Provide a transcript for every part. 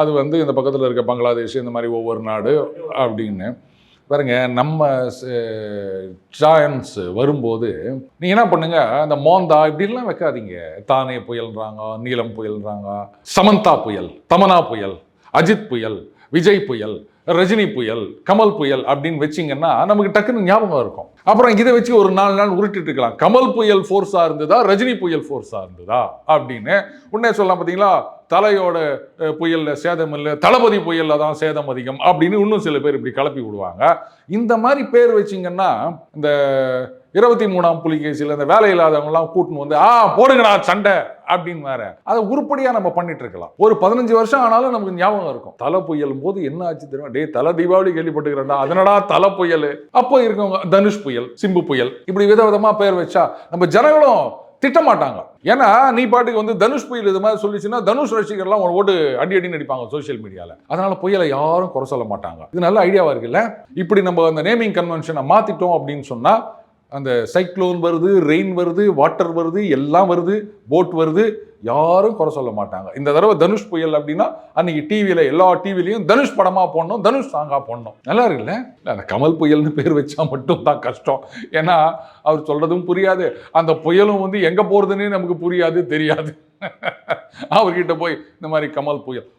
அது வந்து இந்த பக்கத்தில் இருக்க பங்களாதேஷ் இந்த மாதிரி ஒவ்வொரு நாடு அப்படின்னு. பாருங்க நம்ம ஜாயன்ஸ் வரும்போது நீங்கள் என்ன பண்ணுங்க அந்த மோந்தா இப்படிலாம் வைக்காதீங்க. தானே புயல்ன்றாங்க நீலம் புயல்ன்றாங்க சமந்தா புயல் தமனா புயல் அஜித் புயல் விஜய் புயல் ரஜினி புயல் கமல் புயல் அப்படின்னு வச்சிங்கன்னா நமக்கு டக்குன்னு ஞாபகம் இருக்கும். அப்புறம் இதை வச்சு ஒரு நாலு நாள் உருட்டிட்டு இருக்கலாம். கமல் புயல் ஃபோர்ஸாக இருந்ததா ரஜினி புயல் ஃபோர்ஸாக இருந்ததா அப்படின்னு. உடனே சொல்லலாம் பார்த்தீங்களா தலையோட புயலில் சேதம் இல்லை தளபதி புயலில் தான் சேதம் அதிகம் அப்படின்னு இன்னும் சில பேர் இப்படி கிளப்பி விடுவாங்க. இந்த மாதிரி பேர் வச்சிங்கன்னா இந்த இருபத்தி மூணாம் புலிகேசியில் இந்த வேலை இல்லாதவங்கலாம் கூட்டின்னு வந்து ஆ போடுங்கடா சண்டை அப்படின்னு வேற. அதை உருப்படியாக நம்ம பண்ணிட்டு இருக்கலாம். ஒரு பதினஞ்சு வருஷம் ஆனாலும் நமக்கு ஞாபகம் இருக்கும். தலை புயல் போது என்ன ஆச்சு தெரியும்? டே தலை தீபாவளி கேள்விப்பட்டுக்கிறேன்டா அதனடா தலை புயல்? அப்போ இருக்கவங்க தனுஷ் புயல் சிம்பு புயல் இப்படி விதவிதமா பேர் வச்சா நம்ம ஜனங்களும் திட்டமாட்டாங்க. ஏன்னா நீ பாட்டுக்கு வந்து தனுஷ் புயல் இது மாதிரி சொல்லிச்சுன்னா தனுஷ் ரசிகர்லாம் ஒரு ஓட்டு அடி அடி நடிப்பாங்க சோஷியல் மீடியாவில் அதனால புயலை யாரும் குறை சொல்ல மாட்டாங்க. இது நல்ல ஐடியாவாக இருக்குல்ல? இப்படி நம்ம அந்த நேமிங் கன்வென்ஷனை மாற்றிட்டோம் அப்படின்னு சொன்னால் அந்த சைக்ளோன் வருது ரெயின் வருது வாட்டர் வருது எல்லாம் வருது போட் வருது யாரும் குறை சொல்ல மாட்டாங்க. இந்த தடவை தனுஷ் புயல் அப்படின்னா அன்னைக்கு டிவியில எல்லா டிவிலையும் தனுஷ் படமா போடணும் தனுஷ் சாங்கா போடணும். நல்லா இருக்குல்ல? அந்த கமல் புயல்னு பேர் வச்சா மட்டும் தான் கஷ்டம். ஏன்னா அவர் சொல்றதும் புரியாது. அந்த புயலும் வந்து எங்க போறதுன்னே நமக்கு புரியாது தெரியாது. அவர்கிட்ட போய் இந்த மாதிரி கமல் புயல்.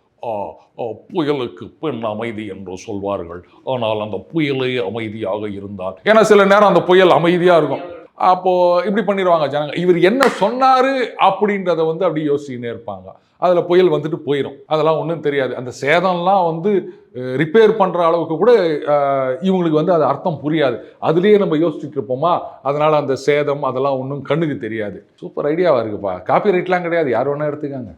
புயலுக்கு பெண் அமைதி என்று சொல்வார்கள். ஆனால் அந்த புயலே அமைதியாக இருந்தால். ஏன்னா சில நேரம் அந்த புயல் அமைதியாக இருக்கும். அப்போது இப்படி பண்ணிடுவாங்க ஜனங்க. இவர் என்ன சொன்னார் அப்படின்றத வந்து அப்படி யோசிச்சுக்கினே இருப்பாங்க. அதில் புயல் வந்துட்டு போயிடும் அதெல்லாம் ஒன்றும் தெரியாது. அந்த சேதம்லாம் வந்து ரிப்பேர் பண்ணுற அளவுக்கு கூட இவங்களுக்கு வந்து அது அர்த்தம் புரியாது. அதுலேயே நம்ம யோசிச்சுட்டு இருப்போமா? அதனால் அந்த சேதம் அதெல்லாம் ஒன்றும் கண்ணுக்கு தெரியாது. சூப்பர் ஐடியாவா இருக்குப்பா. காப்பி ரைட்லாம் கிடையாது. யார் வேணால் எடுத்துக்காங்க.